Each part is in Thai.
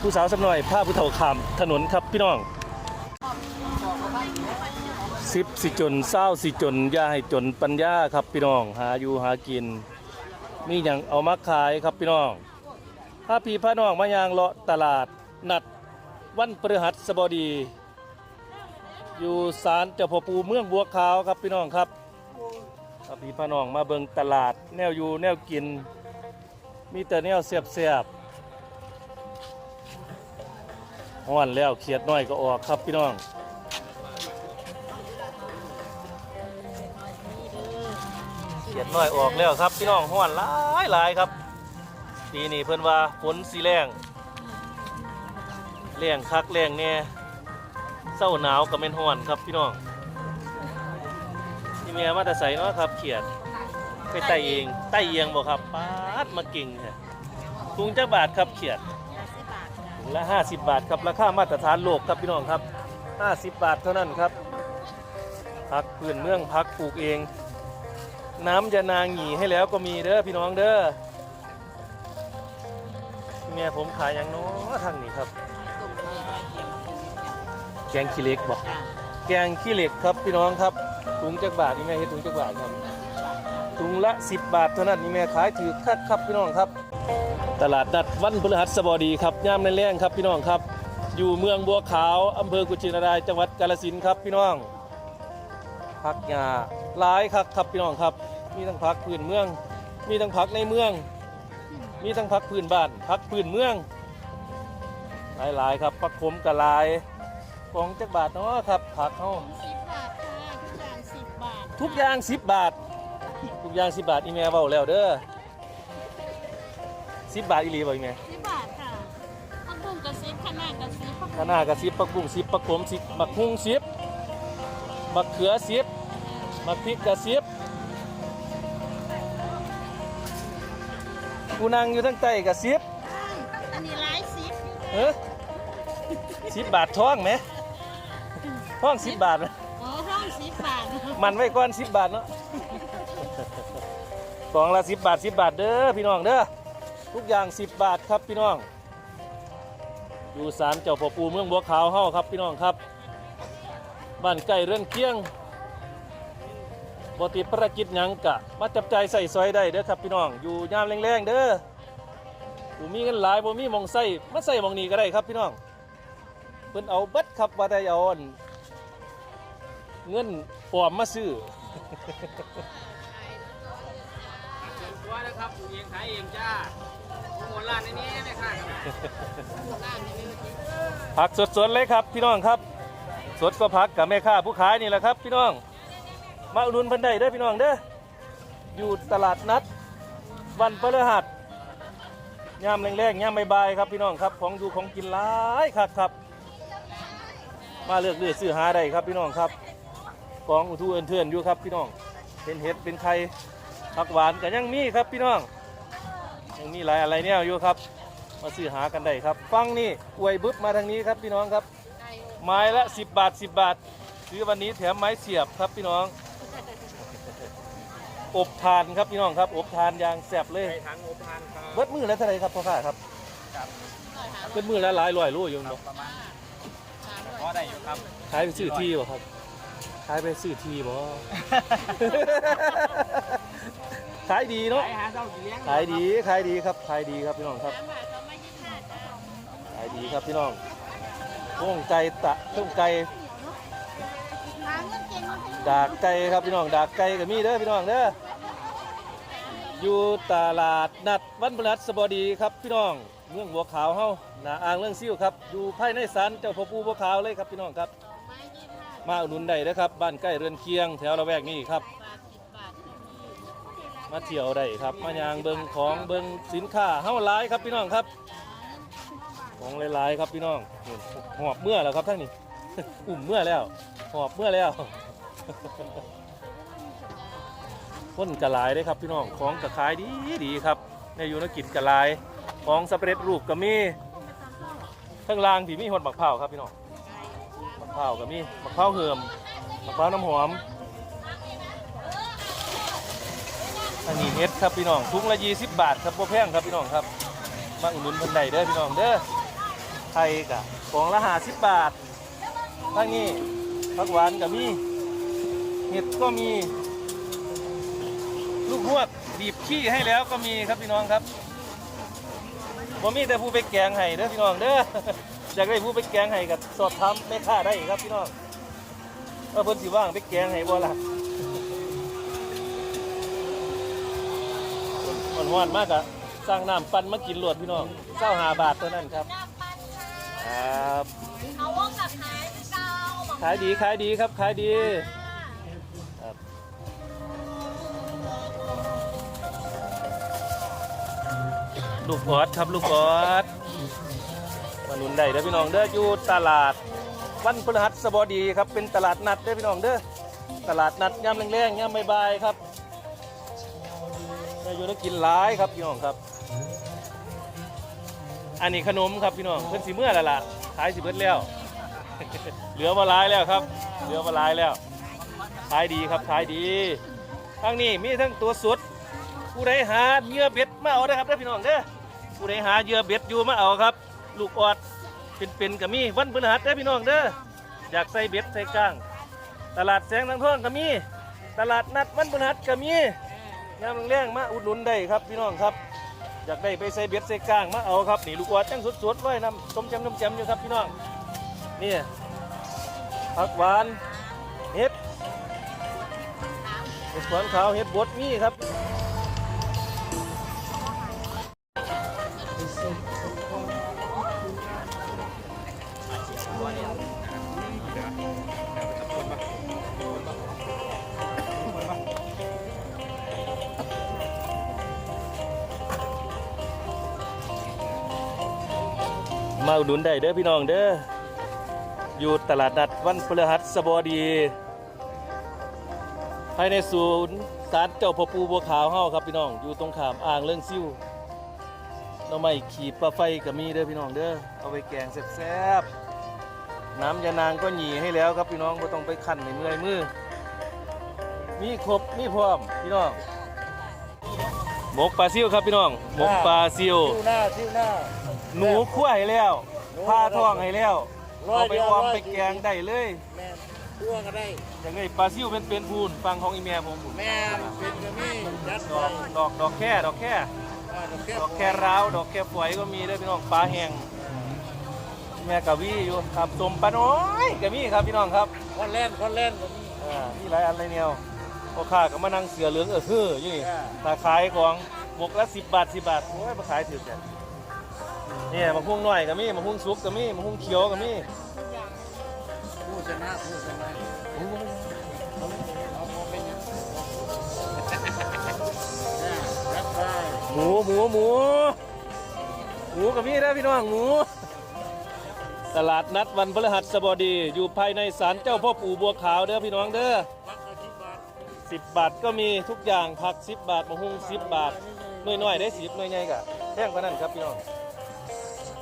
ผู้สาวสักหน่อยผ้าผู้เฒ่าขามถนนครับพี่น้องสิบสิจนเศร้าสิจนย่าให้จนปัญญาครับพี่น้อง หาอยู่หากิน มีอย่างเอามาขายครับพี่น้องถ้าพี่พระน้องมายางเลาะตลาดนัดวันพฤหัสบดี อยู่ศาลเจ้าพ่อปูเมืองบัวขาวครับพี่น้องครับถ้าพี่พระน้องมาเบิงตลาด แนวอยู่แนวกิน มีแต่แนวเสียบเสียบ ห้อนแล้วเขียดน้อยก็ออกครับพี่น้องเขียดน้อยออกแล้วครับพี่น้องห้อนหลายหลายครับปีนี้เพิ่นว่าฝนสีแรงแรงคักแรงแน่เศร้าหนาวก็เป็นห้อนครับพี่น้องที่เมียมาแต่ใส่เนาะครับเขียดไปไต่เองไต่เอียงบ่ครับปาดมาเก่งแท้ถุงจักบาทครับเขียด ละ 50 บาทครับราคามาตรฐานโลกครับพี่น้องครับ 50 บาทเท่านั้นครับพักพื้นเมืองพักปลูกเอง น้ำจะนางหงีให้แล้วก็มีเด้อพี่น้องเด้อเมียผมขายอย่างน้อทางนี้ครับ แกงขี้เหล็กบอกแกงขี้เหล็กครับพี่น้องครับถุงจักบาทนี่แม่เฮ็ดถุงจักบาทครับถุงละ 10 บาทเท่านั้นนี่แม่ขายถือคักครับพี่น้องครับ ตลาดนัดวันพฤหัสบดีครับย่ามในแรงครับพี่น้องครับ อยู่เมืองบัวขาวอำเภอกุชินารายจังหวัดกาฬสินธุ์ครับพี่น้องผักหญ้าหลายครับครับพี่น้องครับ มีทั้งผักพื้นเมือง มีทั้งผักในเมือง มีทั้งผักพื้นบ้านผักพื้นเมือง หลายๆครับผักขมกะลายของจักบาทเนาะครับผักเฮาสิบบาทค่ะทุกอย่างสิบบาท ทุกอย่าง10บาท ทุกอย่าง10บาทอีแม่เว้าแล้วเด้อ 10บาทอีหลีบ่อีแม่สิบบาทค่ะผักบุ้งกระซิบขนาดกระซิบผักข้างหน้ากระซิบปักบุ้ง10ปักขม10บักฮุ้ง10บักเขือ10บักพริกกระซิบกูนั่งอยู่ทั้งใต้กระซิบอันนี้ร้ายสิบเฮ้สิบบาทท้องไหมท้องสิบบาทไหมอ๋อห้องสิบบาทมันไว้ก่อนสิบบาทเนาะกล่องละสิบบาทสิบบาทเด้อพี่น้องเด้อ ทุกอย่างสิบบาทครับพี่น้อง อยู่ศาลเจ้าพ่อปู่เมืองบัวขาวเฮาครับพี่น้องครับ บ้านไก่เรือนเคียงบติดประกิจหยังกะ มาจับใจายใส่ซอยได้เด้อครับพี่น้อง อยู่ยามแรงๆเด้อผู้มีเงินหลายบ่มีหมองใส่มาใส่หมองนี้ก็ได้ครับพี่น้องเพิ่นเอาเบัดครับว่าได้เอาอันเงินปลอมมาซื้อตัวนะครับปลูกเองขายเองจ้า ลานในนี้ไม่ค่าครับผักสดๆเลยครับ พี่น้องครับ สดก็ผักกับแม่ค้าผู้ขายนี่แหละครับ พี่น้อง มาอุดหนุนเพันได้เด้อพี่น้องเด้ออยู่ตลาดนัด วันพฤหัสยามแรงๆยามบ่ายๆครับพี่น้องครับของอยู่ของกินหลายครับครับ มาเลือกเลือกซื้อหาได้ครับพี่น้องครับกองอุทุเอินเทือนอยู่ครับพี่น้องเป็นเห็ดเป็นไข่ผักหวานก็ยังมีครับพี่น้อง ยังมีหลายอะไรเนี่ยอยู่ครับ มาซื้อหากันได้ครับ ฟังนี่อวยบึ๊บมาทางนี้ครับพี่น้องครับ ไม้ละ 10 บาท 10 บาท ซื้อวันนี้แถมไม้เสียบครับพี่น้อง อบทานครับพี่น้องครับ อบทานอย่างแซ่บเลยใส่ถังอบทานครับเบิดมือแล้วเท่าไหรครับพ่อข้าครับเบิดมือแล้วหลายร้อยรู้อยู่เนาะประมาณพอได้อยู่ครับขายไปซื้อที่บ่ครับขายไปซื้อที่บ่ ขายดีเนาะ ขายหาเจ้าสิเลี้ยงขายดีขายดีครับขายดีครับพี่น้องครับสามบาทสองไม้ยี่สิบห้าจ้าขายดีครับพี่น้องต้งไก่ตะต้งไก่หาเงินเก่งมาให้ดากไก่ครับพี่น้องดากไก่ก็มีเด้อพี่น้องเด้อ อยู่ตลาดนัดวันพฤหัสบดีครับพี่น้อง เมืองบัวขาวเฮาหนาอ่างเรื่องซิ่วครับ อยู่ภายในศาลเจ้าพ่อปู่บัวขาวเลยครับพี่น้องครับไม้ยี่สิบห้ามาอุดหนุนได้นะครับ บ้านใกล้เรือนเคียงแถวละแวกนี้ครับบาทสิบบาท มาเที่ยวได้ครับ มายางเบิงของเบิงสินค้าเฮาหลายครับพี่น้องครับ ของหลายๆครับพี่น้องหอบเมื่อแล้วครับท่านนี่อุ่มเมื่อแล้วหอบเมื่อแล้วคนกระลายได้ครับพี่น้องของกระขายดีดีครับในยูนกิจกระลายของสำเร็จรูปก็มีข้างล่างที่มีหดบักเผาครับพี่น้องบักเผาวก็มีบักเผาเหือมบักเผาน้ำหอม อันนี้เฮ็ดครับพี่น้องถุงละ20บบาทครับบ่แพงครับพี่น้องครับมาอุดหนุนเพิ่นได้เด้อพี่น้องเด้อไข่กะของละห้าสิบบาททั้งนี้ผักหวานก็มีเห็ดก็มี ลูกพวกบีบขี้ให้แล้วก็มีครับพี่น้องครับบ่มีแต่ผู้ไปแกงให้เด้อพี่น้องเด้ออยากได้ผู้ไปแกงให้กับสอบทำแม่ค้าได้ครับพี่น้องว่าเพิ่นสิว่างไปแกงให้บ่ล่ะ มัน หวานมากอะสร้างน้ำปั่นมากินหลวดพี่น้องเจ้าหาบาทเท่านั้นครับน้ำปันค่ะครับเอาว่องกับหายเจ้าหวังขายดีขายดีครับขายดีค่ะครับลูกออดครับลูกออดมาหนุนได้เด้อพี่น้องเด้ออยู่ตลาด วันพฤหัสบดีครับเป็นตลาดนัดเด้อพี่น้องเด้อตลาดนัดย่ำแรงๆย่ำบ่ายๆครับ ได้อยู่ได้กินหลายครับพี่น้องครับ อันนี้ขนมครับพี่น้องเพิ่นสิเมื่อแล้วล่ะขายสิเบิดแล้ว เหลือมาหลายแล้วครับ เหลือมาหลายแล้วขายดีครับขายดีทั้งนี้มีทั้งตัวสุดผู้ใดหาเหยื่อเบ็ดมาเอานะครับเด้อพี่น้องเด้อผู้ใดหาเหยื่อเบ็ดอยู่มาเอาครับ ลูกออดเป็นๆกับมีวันพฤหัสเด้อพี่น้องเด้ออยากใส่เบ็ดใส่ก้าง ตลาดแสงทางทองก็มี ตลาดนัดวันพฤหัสก็มี ยามแรงๆมาอุดหนุนได้ครับพี่น้องครับ อยากได้ไปใส่เบ็ดใส่ก้างมาเอาครับนี่ลูกออดจังสดๆไว้นำต้มแจมต้มแจมอยู่ครับพี่น้องนี่ผักหวานเห็ดเห็ดขวานขาวเห็ดบดมีครับ มาอุดหนุนได้เด้อพี่น้องเด้ออยู่ตลาดนัดวันพฤหัสบดีภายในศูนย์ศาลเจ้าพ่อปูบัวขาวเฮาครับพี่น้องอยู่ตรงขามอ่างเรื่องซิ่วหน้ำไม้ขีดปลาไฟก็มีเด้อพี่น้องเด้อเอาไปแกงแซ่บๆน้ำยานางก็หยีให้แล้วครับพี่น้องไม่ต้องไปขันในเมื่อยมือมีครบมีพร้อมพี่น้อง หมกปลาซิวครับพี่น้องหมกปลาซิวทิวหน้าทิวหน้าหนูคั่วให้แล้วผ้าท้องให้แล้วร้อยเอาไปเดียวออมร้อยไปเดียวแกงได้เลยแม่นทั่วก็ได้อย่างไงปลาซิวเป็นเป็นพูนฟังของอีเมียผมพูนแม่นเป็นกระมี่ยัดดไปอกดอกดอกแค่ดอกแค่อ่าดอกแก้ดอกแค่ร้าวดอกแค่ฝอยก็มีด้วยพี่น้องปลาแห้งแม่กะวี่อยู่ครับสมปลาน้อยกะมี่ครับพี่น้องครับคอนเล่นคอนเล่นอ่ามีหลายอันเลยเนี่ย พ่อค้าก็มานั่งเสือเหลืองเออคืออยู่นี่อ่าถ้าขายของหมกละสิบบาทสิบบาทโอ้ยมาขายถือกันเนี่ยมะฮุ่งน้อยก็มีมะฮุ่งสุกก็มีมะฮุ่งเขียวก็มีผู้ชนะผู้ชนะเอาพอเป็นยัดไปหมูหมูหมูหมูกับมีนะพี่น้องหมูตลาดนัดวันพฤหัสบดี อยู่ภายในศาลเจ้าพ่อปู่บัวขาวเด้อพี่น้องเด้อ 10 บาทก็มีทุกอย่างผัก 10 บาทมะฮุ่ง10 บาทน้อยๆได้10หน้อยใหญ่กะแพงกว่านั้นครับพี่น้อง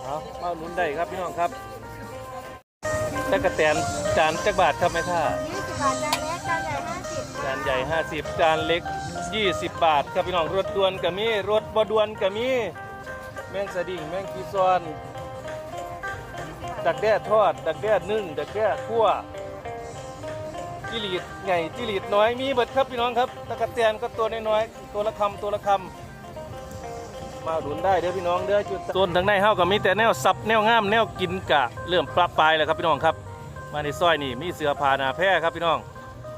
เอามาหนุนได้ครับพี่น้องครับจักะแตนจานจักบาทครับไหมท่ายี่บาทจานเล็กจานใหญ่ห้สิบจานใหญ่ 50 จานเล็ก 20 บาท ครับพี่น้องรถด่วนก็มีรถบดวนก็มีแมงสะดิ่งแมงกีซอนดักแด้ทอด ดักแด้นึ่งดักแด้คั่ว จิลีดใหญ่จิลีดน้อยมีเบิดครับพี่น้องครับตะกะแตนก็ตัวน้อยๆตัวละคำตัวละคำมาดุนได้เด้อพี่น้องเด้อจุดต้นทางในเฮาก็มีแต่แนวสับแนวงามแนวกินกะเริ่มปรับปลายแล้วครับพี่น้องครับ มาในซอยนี่มีเสือผานาแพร่ครับพี่น้อง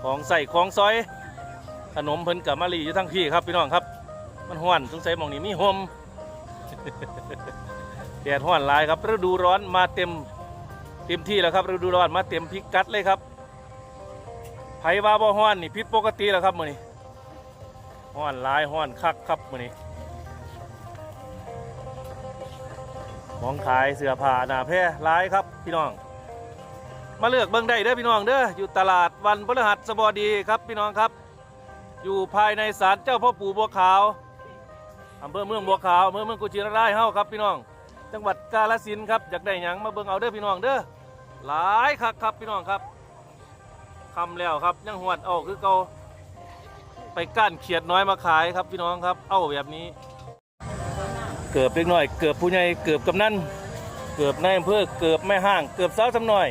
ของใส่ของซอย ขนมเพิ่นกับมาลีอยู่ทั้งพี่ครับพี่น้องครับ มันห้อนสงสัยมองนี้มีโฮมแดดห้อนหลายครับฤดูร้อนมาเต็มเต็มที่แล้วครับฤดูร้อนมาเต็มพิกัดเลยครับ ผว่าบ่ห้อนนี่ผิดปกติแล้วครับมื้อนี้ห้อนหลายห้อนคักครับมื้อนี้ของขายเสื้อผ้าหน้าแพร่หลายครับพี่น้อง มาเลือกเบิ่งได้เด้อพี่น้องเด้ออยู่ตลาดวันพฤหัสบดีครับพี่น้องครับ อยู่ภายในศาลเจ้าพ่อปู่บัวขาวอำเภอเมืองบัวขาวอำเภอเมืองกุชินารายเฮาครับพี่น้อง จังหวัดกาฬสินธุ์ครับอยากได้หยังมาเบิ่งเอาเด้อพี่น้องเด้อหลายคักครับพี่น้องครับ คำแล้วครับยังหวดเอาคือเก่าไปก้านเขียดน้อยมาขายครับพี่น้องครับ เอาแบบนี้ เกือบเล็กน้อย เกือบผู้ใหญ่เกือบกำนันเกือบในอำเภอเกือบแม่ห้าง เกือบสาวสำน้อย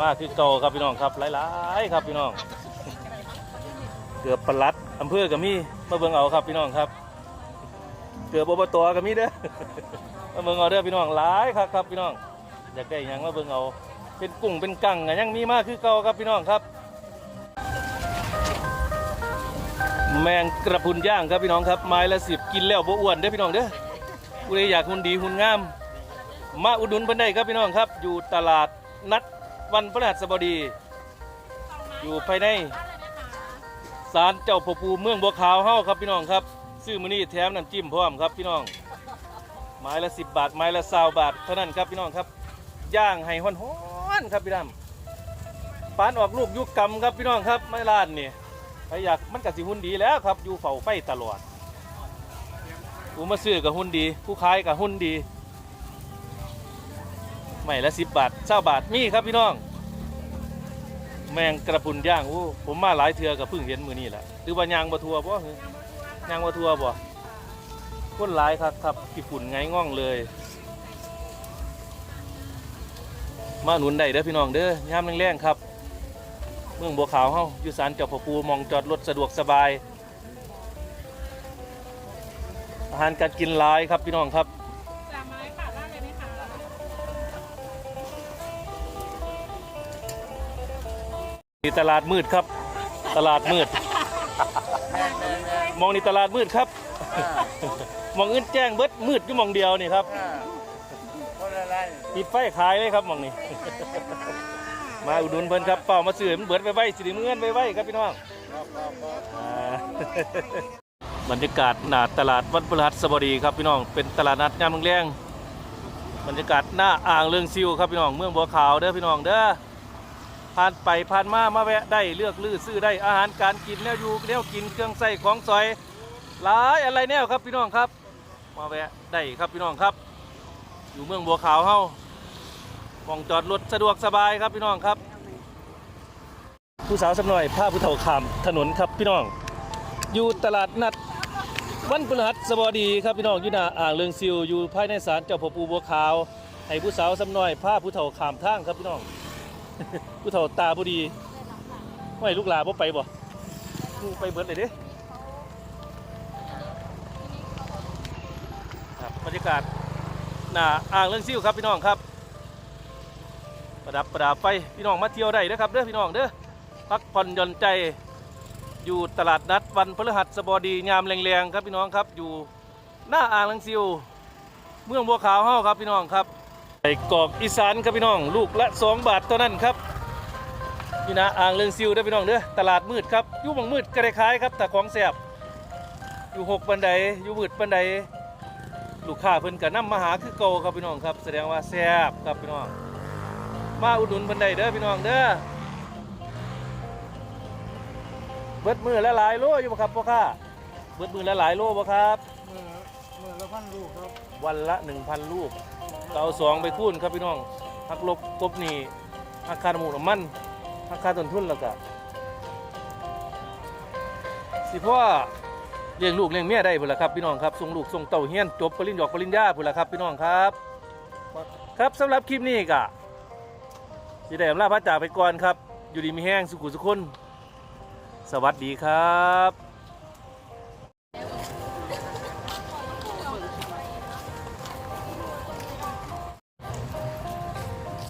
มาคือเกาครับพี่น้องครับหลายๆครับพี่น้อง เกือบปลัดอำเภอกับมีมาเบิ่งเอาครับพี่น้องครับ เกือบอบตกับมีเด้อมาเบิ่งเอาเด้อพี่น้องหลายครับครับพี่น้องอยากได้ยังมาเบิ่งเอา เป็นกุ้งเป็นกังอะยังมีมากคือเก่าครับพี่น้องครับ แมงกระพุนย่างครับพี่น้องครับไม้ละสิบกินแล้วบ่อ้วนเด้อพี่น้องเด้อผู้ใดอยากหุ่นดีหุ่นงาม มาอุดหนุนเพิ่นได้ครับพี่น้องครับ อยู่ตลาดนัดวันพฤหัสบดี อยู่ภายในศาลเจ้าพ่อปู่เมืองบัวขาวเฮาครับพี่น้องครับซื้อมื้อนี้แถมน้ำจิ้มพร้อมครับพี่น้องไม้ละ10บบาทไม้ละ20บาทเท่านั้นครับพี่น้องครับ ย่างให้ฮ้อน ๆครับพี่ดำปานออกลูกยุกกรรมครับพี่น้องครับไม้ลานนี่ใครอยากมันก็สิหุ่นดีแล้วครับอยู่เฝ้าไฟตลอดผู้มาซื้อกับหุ่นดี ผู้ขายกับหุ่นดีไม่ละสิบบาทเจ้าบาทมีครับพี่น้อง แมงกระพุนย่างโอ้ผมมาหลายเทือกับเพิ่งเห็นมือนี่แหละหรือว่ายางบะทัวบ่หรอยางบะทัวบ่คนหลายครับครับกี่ฝุ่นไงง่องเลย มาหนุนได้เด้อพี่น้องเด้อยามแรงๆครับ เมืองบัวขาวเฮาอยู่ศาลเจ้าพ่อปูมองจอดรถสะดวกสบาย อาหารการกินหลายครับพี่น้องครับสามไม้ค่ะได้เลยไหมคะนี่ตลาดมืดครับ ตลาดมืด มองนี่ตลาดมืดครับ มองอื่นแจ้งเบิดมืดอยู่มองเดียวนี่ครับคนอะไร ปิดไฟขายเลยครับมองนี่มาอุดหนุนเพิ่นครับเป่ามาซื้อมันเบิดไปไว้สิริเงินไปไว้ครับพี่น้องครับครับครับอ่า บรรยากาศหน้าตลาดวัดพฤหัสบดีครับพี่น้องเป็นตลาดนัดยามแรงๆบรรยากาศหน้าอ่างเรืองซิวครับพี่น้องเมืองบัวขาวเด้อพี่น้องเด้อผ่านไปผ่านมามาแวะได้เลือกลือซื้อได้อาหารการกินแนวอยู่แนวกินเครื่องใส่ของซอยหลายอะไรแนวครับพี่น้องครับ มาแวะได้ครับพี่น้องครับ อยู่เมืองบัวขาวเฮา มองจอดรถสะดวกสบายครับพี่น้องครับ ผู้สาวสักหน่อยผ้าผู้เฒ่าขามถนนครับพี่น้อง อยู่ตลาดนัดวันพฤหัสบดีครับพี่น้องอยู่หน้าอ่างเรืองซิวอยู่ภายในศาลเจ้าพ่อปูบัวขาวให้ผู้สาวสำน้อยผ้าผู้เฒ่าขามทางครับพี่น้อง ผู้เฒ่าตาบ่ดีไม่ลูกหลาบ่ไปบ่ลูไปเบิดเลยเด้ครับบรรยากาศหน้าอ่างเรืองซิวครับพี่น้องครับ ประดับประดาไฟพี่น้องมาเที่ยวได้นะครับเด้อพี่น้องเด้อพักผ่อนหย่อนใจอยู่ตลาดนัดวันพฤหัสบดียามแรงๆครับพี่น้องครับอยู่หน้าอ่างลังซิวเมืองบัวขาวเฮาครับพี่น้องครับไก่กอกอีสานครับพี่น้อง ลูกละ 2 บาทเท่านั้นครับอยู่หน้าอ่างเรืองซิวเด้อพี่น้องเด้อตลาดมืดครับอยู่หมองมืดก็ได้ขายครับแต่ของแซ่บอยู่หกปันไดอยู่มืดปันไดลูกค้าเพิ่นก็นํมาหาคือเก่าครับพี่น้องครับ แสดงว่าแซ่บครับพี่น้อง มาอุดหนุนเพิ่นได้เด้อพี่น้องเด้อเบิดมือละหลายโลอยู่บ่ครับพ่อค้าเบิดมือละหลายโลบ่ครับ มือมือละพันลูกครับ วันละ 1,000 ลูกก็เอาสองไปคูณครับพี่น้องหักลบกบหนี่หักค่าน้ำมูกน้ำมันหักค่าต้นทุนแล้วก็สิพ่อเลี้ยงลูกเลี้ยงเมียได้พุ่นล่ะครับพี่น้องครับส่งลูกส่งเต้าเฮียนจบปริญญาปริญญาพุ่นล่ะครับพี่น้องครับ ครับสำหรับคลิปนี้ก็ สิได้อำลาพระจ่าไปก่อนครับ อยู่ดีมีแห้งสุขุสุขคน สวัสดีครับ